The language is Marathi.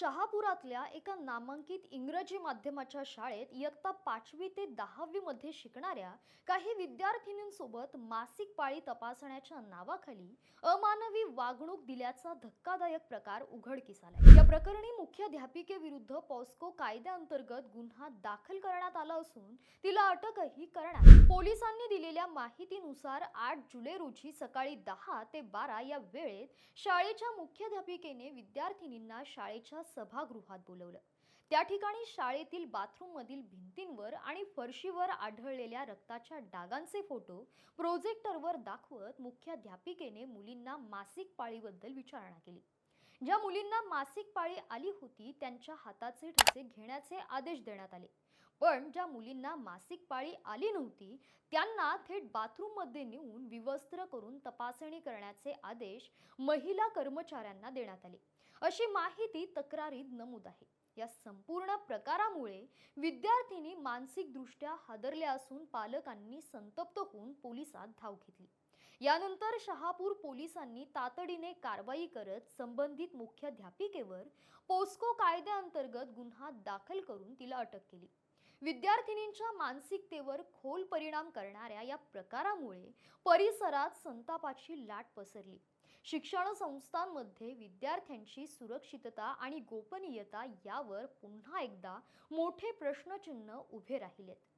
शहापुरातल्या एका नामांकित इंग्रजी माध्यमाच्या शाळेत इयत्ता पाचवी ते दहावीमध्ये शिकणाऱ्या काही विद्यार्थिनींसोबत मासिक पाळी तपासण्याच्या नावाखाली अमानवी वागणूक दिल्याचा धक्कादायक प्रकार उघडकीस आलाय. या प्रकरणी मुख्याध्यापिकेविरुद्ध पॉस्को कायद्याअंतर्गत गुन्हा दाखल करण्यात आला असून तिला अटकही करण्यात पोलिसांनी दिलेल्या माहितीनुसार आठ जुलै रोजी सकाळी दहा ते बारा या वेळेत शाळेच्या मुख्याध्यापिकेने विद्यार्थिनींना शाळेच्या सभागृहात बोलवलं. त्या ठिकाणी शाळेतील बाथरूममधील भिंतींवर आणि फरशीवर आढळलेल्या रक्ताच्या डागांचे फोटो प्रोजेक्टरवर दाखवत मुख्याध्यापिकेने मुलींना मासिक पाळीबद्दल विचारणा केली. ज्या मुलींना मासिक पाळी आली होती त्यांच्या हाताचे ठसे घेण्याचे आदेश देण्यात आले. पण ज्या मुलींना मासिक पाळी आली नव्हती त्यांना थेट बाथरूममध्ये नेऊन विवस्त्र करून तपासणी करण्याचे आदेश महिला कर्मचाऱ्यांना देण्यात आले. अशी माहिती तक्रारीत नमूद आहे. या संपूर्ण प्रकारामुळे विद्यार्थिनी मानसिकदृष्ट्या हादरल्या असून पालकांनी संतप्त होऊन पोलिसात धाव घेतली. यानंतर शहापूर पोलिसांनी तातडीने कारवाई करत संबंधित मुख्याध्यापिकेवर पोस्को कायद्याअंतर्गत गुन्हा दाखल करून तिला अटक केली. विद्यार्थिनींच्या मानसिकतेवर खोल परिणाम करणाऱ्या या प्रकारामुळे परिसरात संतापाची लाट पसरली. शिक्षण संस्थांमध्ये विद्यार्थ्यांची सुरक्षितता आणि गोपनीयता यावर पुन्हा एकदा मोठे प्रश्नचिन्ह उभे राहिलेत.